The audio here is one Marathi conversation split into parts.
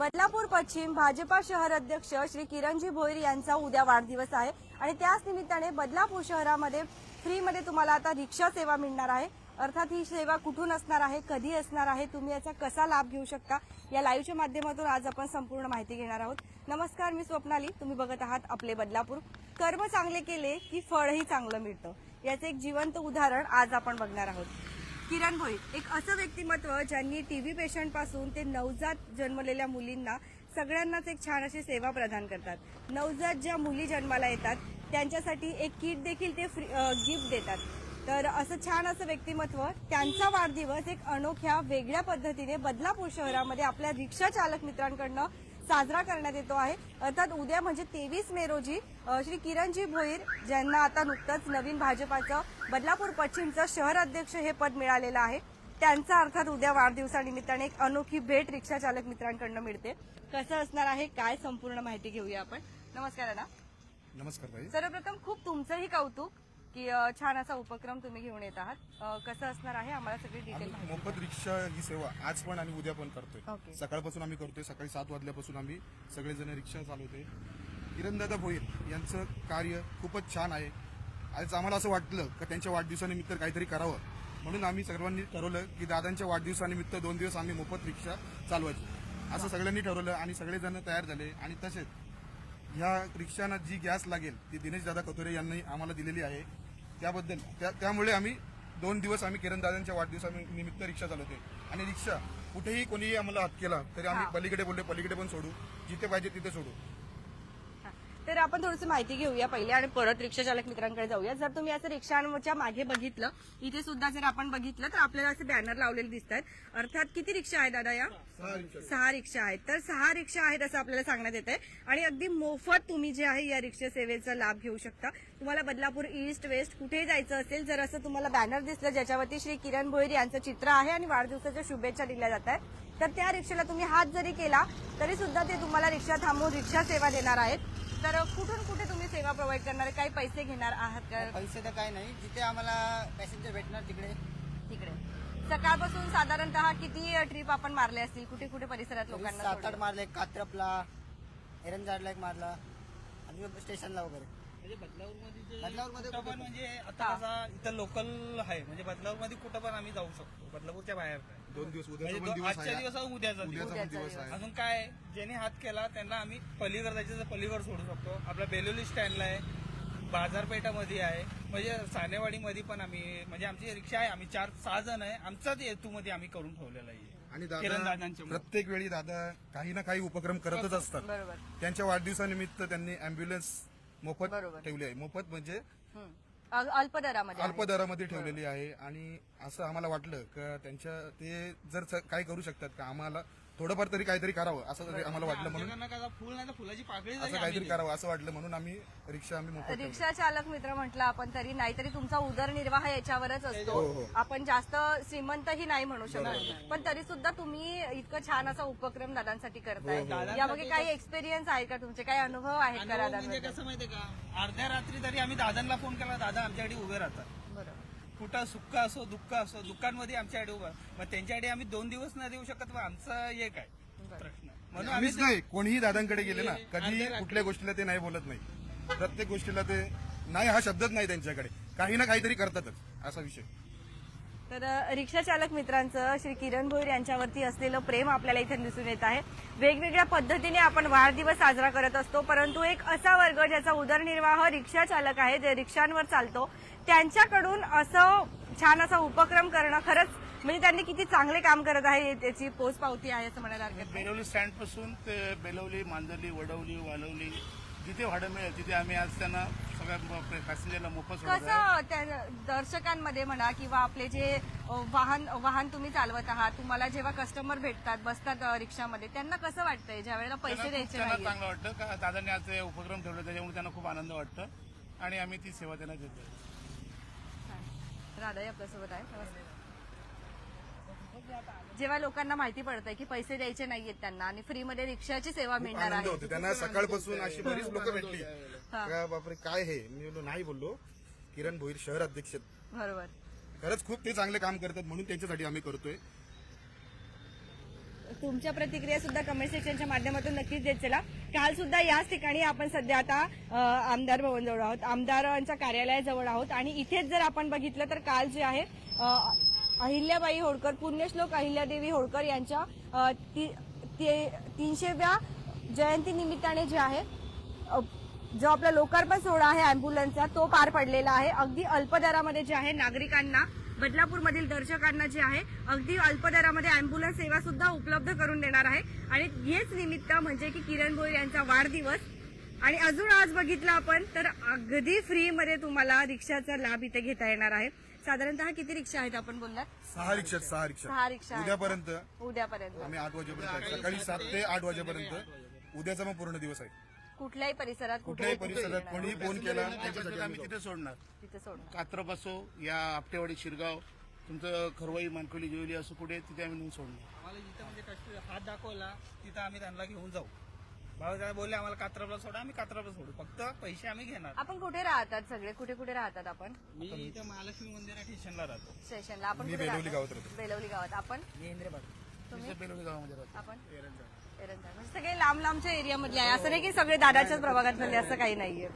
बदलापूर पश्चिम भाजपा शहर अध्यक्ष श्री किरणजी भोईर यांचा उद्या वाढदिवस आहे. आणि त्याच निमित्ताने बदलापूर शहरामध्ये फ्रीमध्ये तुम्हाला आता रिक्षा सेवा मिळणार आहे. अर्थात ही सेवा कुठून असणार आहे कधी असणार आहे तुम्ही याचा कसा लाभ घेऊ शकता? या लाईव्हच्या माध्यमातून आज आपण संपूर्ण माहिती घेणार आहोत. नमस्कार मी स्वप्नाली. तुम्ही बघत आहात आपले बदलापूर. कर्म चांगले केले की फळही चांगलं मिळतं. याचं एक जिवंत उदाहरण आज आपण बघणार आहोत. किरण भोई एक असं व्यक्तिमत्व ज्यांनी टी पेशंटपासून ते नवजात जन्मलेल्या मुलींना सगळ्यांनाच एक छान अशी सेवा प्रदान करतात. नवजात ज्या मुली जन्माला येतात त्यांच्यासाठी एक किट देखील ते फ्री गिफ्ट देतात. तर असं छान असं व्यक्तिमत्व त्यांचा वाढदिवस एक अनोख्या वेगळ्या पद्धतीने बदलापूर शहरामध्ये आपल्या रिक्षा चालक मित्रांकडनं साजरा करण्यात येतो आहे. अर्थात उद्या म्हणजे तेवीस मे रोजी श्री किरणजी भोईर ज्यांना आता नुकतंच नवीन भाजपाचं बदलापूर पश्चिमचं शहर अध्यक्ष हे पद मिळालेलं आहे. त्यांचा अर्थात उद्या वाढदिवसानिमित्ताने एक अनोखी भेट रिक्षा चालक मित्रांकडनं मिळते. कसं असणार आहे काय संपूर्ण माहिती घेऊया आपण. नमस्कार दादा. नमस्कार सर्वप्रथम खूप तुमचंही कौतुक. की छान असा उपक्रम तुम्ही घेऊन येत आहात. कसं असणार आहे? आम्हाला सगळी डिटेल आम्ही मोफत रिक्षा ही सेवा आज पण आणि उद्या पण. करतोय. सकाळपासून आम्ही करतोय. सकाळी सात वाजल्यापासून आम्ही सगळेजण रिक्षा चालवतोय. किरणदादा भोईर यांचं कार्य खूपच छान आहे. आज आम्हाला असं वाटलं का त्यांच्या वाढदिवसानिमित्त काहीतरी करावं. म्हणून आम्ही सर्वांनी ठरवलं की दादांच्या वाढदिवसानिमित्त दोन दिवस आम्ही मोफत रिक्षा चालवायची. असं सगळ्यांनी ठरवलं आणि सगळेजण तयार झाले आणि तसेच ह्या रिक्षांना जी गॅस लागेल ती दिनेश दादा कतोरे यांनी आम्हाला दिलेली आहे त्याबद्दल त्या त्यामुळे आम्ही दोन दिवस आम्ही किरण दादांच्या वाढदिवसानिमित्त रिक्षा चालवते आणि रिक्षा कुठेही कोणीही आम्हाला हात केला तरी आम्ही. पलीकडे बोलले पलीकडे पण सोडू जिथे पाहिजे तिथे सोडू. तर आपण थोडीशी माहिती घेऊया पहिले आणि परत रिक्षा चालक मित्रांकडे जाऊया. जर तुम्ही असं रिक्षांच्या मागे बघितलं इथे सुद्धा जर आपण बघितलं तर आपल्याला असे बॅनर लावलेले दिसत आहेत अर्थात किती रिक्षा आहेत दादा या? सहा रिक्षा आहेत. तर सहा रिक्षा आहेत असं आपल्याला सांगण्यात येत आहे आणि अगदी मोफत तुम्ही जे आहे या रिक्षा सेवेचा लाभ घेऊ शकता. तुम्हाला बदलापूर ईस्ट वेस्ट कुठेही जायचं असेल जर असं तुम्हाला बॅनर दिसलं ज्याच्यावरती श्री किरण भोईर यांचं चित्र आहे आणि वाढदिवसाच्या शुभेच्छा दिल्या जात आहेत तर त्या रिक्षाला तुम्ही हात जरी केला तरी सुद्धा ते तुम्हाला रिक्षा थांबवून रिक्षा सेवा देणार आहेत. तर कुठून कुठे तुम्ही सेवा प्रोव्हाइड करणार? काही पैसे घेणार आहात का? पैसे तर काय नाही. जिथे आम्हाला पॅसेंजर भेटणार तिकडे. तिकडे. सकाळपासून साधारणतः किती ट्रिप आपण मारले असतील? कुठे कुठे परिसरात लोकांना सात आठ सोडलं? मारले. कात्रपला एरंजाडला एक मारला. आणि स्टेशनला वगैरे. म्हणजे बदलापूरमध्ये बदलापूरमध्ये कुठं पण कुठे? म्हणजे आता कसा इथं लोकल आहे. म्हणजे बदलापूरमध्ये कुठं पण आम्ही जाऊ शकतो. बदलापूरच्या बाहेर नाही. दोन दिवस म्हणजे उद्याचा दो- पण दिवस आजच्या आहे. उद्याचा दिवस उद्याचा पण दिवस. आहे. अजून काय ज्यांनी हात केला त्यांना आम्ही पलीकडे जायचं तर पलीकडे सोडू शकतो. आपल्या बेलोली स्टँडला आहे बाजारपेठामध्ये आहे. म्हणजे सानेवाडीमध्ये पण आम्ही म्हणजे आमची रिक्षा आहे. आम्ही चार सहा जण आहे. आमचाच हेतूमध्ये आम्ही करून ठेवलेला आहे. आणि किरण दादा. प्रत्येक वेळी दादा काही ना काही उपक्रम करतच असतात. बरोबर. त्यांच्या वाढदिवसानिमित्त त्यांनी अँब्युलन्स मोफत बरोबर. ठेवली आहे. मोफत म्हणजे. अल्पदरामध्ये अल्प दरामध्ये अल्प दरामध्ये ठेवलेली आहे आणि असं आम्हाला वाटलं का त्यांच्या ते जर च- काय करू शकतात का? आम्हाला थोडंफार तरी काहीतरी करावं असं तरी आम्हाला वाटलं म्हणून. आमच्याकडनं काय फुल नाही तर फुलाची पाकळी असं काहीतरी. करावं असं वाटलं म्हणून आम्ही रिक्षा आम्ही मोफत ठेवली. रिक्षा चालक मित्र म्हटलं आपण तरी नाहीतरी तुमचा उदरनिर्वाह याच्यावरच हो, असतो. हो. आपण जास्त श्रीमंतही नाही म्हणू शकत. पण तरी सुद्धा तुम्ही इतकं छान असा उपक्रम दादांसाठी करताय. हो. यामागे काही एक्सपिरियन्स आहे का तुमचे? काही अनुभव आहेत का अनुभव म्हणजे दादांबद्दल? कसं माहितीये का? अर्ध्या रात्री तरी आम्ही दादांना फोन केला दादा आमच्याकडे उभे राहतात. कुठं सुख असो दुःख असो दुःखांमध्ये आमच्याकडे उभं. मग त्यांच्याकडे आम्ही दोन दिवस न देऊ शकत मग आमचं हे काय? प्रश्न. म्हणून आम्ही आम्हीच नाही कोणीही दादांकडे गेले ना कधी कुठल्या गोष्टीला ते नाही बोलत नाही. प्रत्येक गोष्टीला ते नाही हा शब्दच नाही त्यांच्याकडे. काही ना काहीतरी करतातच असा विषय. तर रिक्षा चालक मित्रांचं श्री किरण भोईर यांच्यावरती असलेलं प्रेम आपल्याला इथे दिसून येत आहे. वेगवेगळ्या पद्धतीने आपण वाढदिवस साजरा करत असतो परंतु एक असा वर्ग ज्याचा उदरनिर्वाह रिक्षा चालक आहे जे रिक्षांवर चालतो. त्यांच्याकडून असं छान असा उपक्रम करणं खरंच म्हणजे त्यांनी किती चांगले काम करत आहे त्याची पोच पावती आहे असं म्हणायला हरकत नाही. बेलवली स्टँडपासून ते बेलवली मांजरली वडवली वालवली जिथे भाडं मिळेल तिथे आम्ही आज त्यांना सगळ्या पॅसेंजरला मोफत सोडत आहे. कसं त्या दर्शकांमध्ये म्हणा किंवा आपले जे अ, वाहन वाहन तुम्ही चालवत आहात तुम्हाला जेव्हा कस्टमर भेटतात बसतात अ, रिक्षामध्ये त्यांना कसं वाटतंय? ज्या वेळेला पैसे त्यांना खूप- द्यायचे त्यांना नाही चांगलं वाटतं. का दादांनी आज हे उपक्रम ठेवले त्याच्यामुळे त्यांना खूप आनंद वाटतं आणि आम्ही ती सेवा त्यांना देतो राधाई आपल्यासोबत आहे. जेव्हा लोकांना माहिती पडतंय की पैसे द्यायचे नाहीयेत त्यांना आणि फ्रीमध्ये रिक्षाची सेवा मिळणार आनंद आहे. त्यांना सकाळपासून अशी बरीच लोक भेटली. हा. का बापरे काय हे? मी बोललो नाही बोललो. किरण भोईर शहर अध्यक्ष बरोबर. खरंच खूप ते चांगले काम करतात म्हणून त्यांच्यासाठी आम्ही करतोय. तुमच्या प्रतिक्रिया सुद्धा कमेंट सेक्शनच्या माध्यमातून नक्कीच देत चला. काल सुद्धा याच ठिकाणी आपण सध्या आता आमदार भवन जवळ आहोत. आमदारांच्या कार्यालयाजवळ आहोत. आणि इथेच जर आपण बघितलं तर काल जे आहे अहिल्याबाई होळकर पुण्यश्लोक अहिल्यादेवी होळकर यांच्या ती- ते- तीनशेव्या जयंती निमित्ताने जे आहे जो आपला लोकार्पण सोहळा आहे अँब्युलन्सचा तो पार पडलेला आहे. अगदी अल्प दरामध्ये जे आहे नागरिकांना बदलापूरमधील दर्शकांना जे आहे अगदी अल्प दरामध्ये अँब्युलन्स सेवा सुद्धा उपलब्ध करून देणार आहे. आणि हेच निमित्त म्हणजे की किरण भोईर यांचा वाढदिवस. आणि अजून आज बघितलं आपण तर अगदी फ्रीमध्ये तुम्हाला रिक्षाचा लाभ इथे घेता येणार आहे. साधारणतः किती रिक्षा आहेत आपण बोललात? सहा रिक्षा सहा रिक्षा. सहा रिक्षा. उद्यापर्यंत. उद्यापर्यंत. आम्ही आठ वाजेपर्यंत. सकाळी सात ते आठ वाजेपर्यंत. उद्याचा मग पूर्ण दिवस आहे. कुठल्याही परिसरात कुठल्याही परिसरात कोणीही फोन केला त्याच्यासाठी आम्ही तिथे सोडणार. तिथे सोडणार. कात्रप असो या आपटेवाडी शिरगाव तुमचं खरवाई मानकोली जेवली असो कुठे तिथे आम्ही नेऊन सोडणार. आम्हाला जिथं म्हणजे कष्ट हात दाखवला तिथं आम्ही त्यांना घेऊन जाऊ. भाऊ बोलले आम्हाला कात्रपला सोडा आम्ही कात्रपला सोडू. फक्त पैसे आम्ही घेणार. आपण कुठे राहतात सगळे? कुठे कुठे राहतात आपण? मी इथं महालक्ष्मी मंदिरा स्टेशनला राहतो. स्टेशनला आपण मी कुठे बेलवली राहतात? गावात राहतो. बेलवली गावात. आपण? तिथे बेलोली गावामध्ये राहतो. आपण. म्हणजे सगळे लांब लांबच्या एरियामधले आहे. असं नाही की सगळे दादाच्याच प्रभागातले असं काही नाहीये.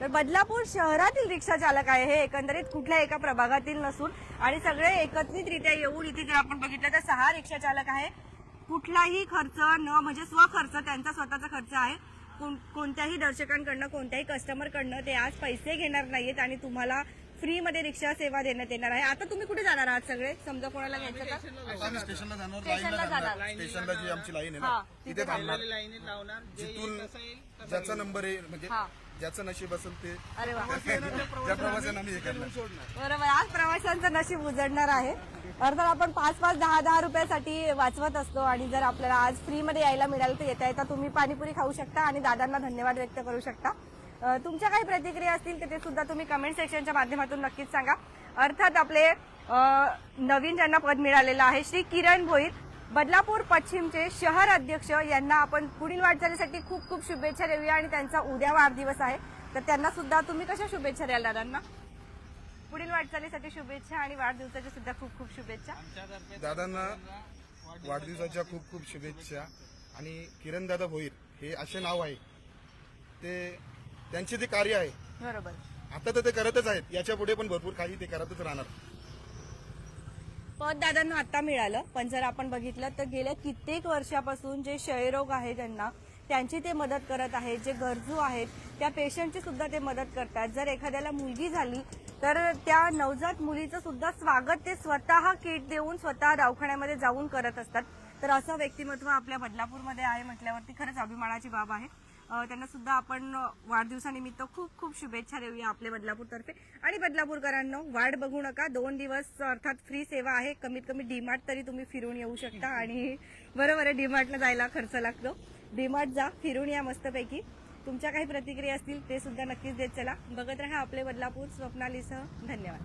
तर बदलापूर शहरातील रिक्षा चालक आहे हे एकंदरीत कुठल्या एका प्रभागातील नसून आणि सगळे एकत्रितरित्या येऊन इथे जर आपण बघितलं तर सहा रिक्षा चालक आहे. कुठलाही खर्च न म्हणजे स्वखर्च त्यांचा स्वतःचा खर्च आहे. कोण- कोणत्याही दर्शकांकडनं कोणत्याही कस्टमरकडनं ते आज पैसे घेणार नाहीत आणि तुम्हाला फ्रीमध्ये रिक्षा सेवा देण्यात येणार आहे. आता तुम्ही कुठे जाणार आहात सगळे? समजा कोणाला घ्यायचं का? आता आम्ही स्टेशनला जाणार स्टेशनला लाईनला जाणार. जाणार. स्टेशनला जी आमची लाईन आहे हा, ना तिथे थांबणार. लाईनीत लावणार. जे जिथून येईल तसं येईल तसं ज्याचा नंबर आहे म्हणजे हा. ज्याचं नशीब असेल ते अरे वा. त्या प्रवासानं आम्ही हे करणार. बरोबर. आज प्रवाशांचं नशीब उजडणार आहे. अर्थात आपण पाच पाच दहा दहा रुपयासाठी वाचवत असतो आणि जर आपल्याला आज फ्रीमध्ये यायला मिळालं तर येता येता तुम्ही पाणीपुरी खाऊ शकता आणि दादांना धन्यवाद व्यक्त करू शकता. तुमच्या काही प्रतिक्रिया असतील तर ते सुद्धा तुम्ही कमेंट सेक्शनच्या माध्यमातून नक्कीच सांगा. अर्थात आपले नवीन ज्यांना पद मिळालेलं आहे श्री किरण भोईर बदलापूर पश्चिमचे शहर अध्यक्ष यांना आपण पुढील वाटचालीसाठी खूप खूप शुभेच्छा देऊया आणि त्यांचा उद्या वाढदिवस आहे. तर त्यांना सुद्धा तुम्ही कशा शुभेच्छा द्याल दादांना? पुढील वाटचालीसाठी शुभेच्छा आणि वाढदिवसाच्या सुद्धा खूप खूप शुभेच्छा. दादांना वाढदिवसाच्या खूप खूप शुभेच्छा. आणि किरण दादा भोईर हे असे नाव आहे. ते त्यांचे जे कार्य आहे बरोबर. आता तर ते करतच आहेत. याच्यापुढे पण भरपूर काही ते करतच राहणार. पद दादांना आता मिळालं पण जर आपण बघितलं तर गेल्या कित्येक वर्षापासून जे क्षयरोग आहे त्यांना त्यांची ते मदत करत आहेत जे गरजू आहेत त्या पेशंटची सुद्धा ते मदत करतात. जर एखाद्याला मुलगी झाली तर त्या नवजात मुलीचं सुद्धा स्वागत ते स्वतः किट देऊन स्वतः दवाखान्यामध्ये जाऊन करत असतात. तर असं व्यक्तिमत्व आपल्या बदलापूरमध्ये आहे म्हटल्यावरती खरंच अभिमानाची बाब आहे. त्यांना सुद्धा आपण वाढदिवसानिमित्त खूप खूप शुभेच्छा देऊया आपले बदलापूरतर्फे. आणि बदलापूरकरांनो वाट बघू नका. दोन दिवस अर्थात फ्री सेवा आहे. कमीत कमी डीमार्ट तरी तुम्ही फिरून येऊ शकता. आणि बरोबर आहे डीमार्टला जायला खर्च लागतो. डीमार्ट जा फिरून या मस्तपैकी. तुमच्या काही प्रतिक्रिया असतील ते सुद्धा नक्कीच देत चला. बघत राहा आपले बदलापूर. स्वप्नालीसह धन्यवाद.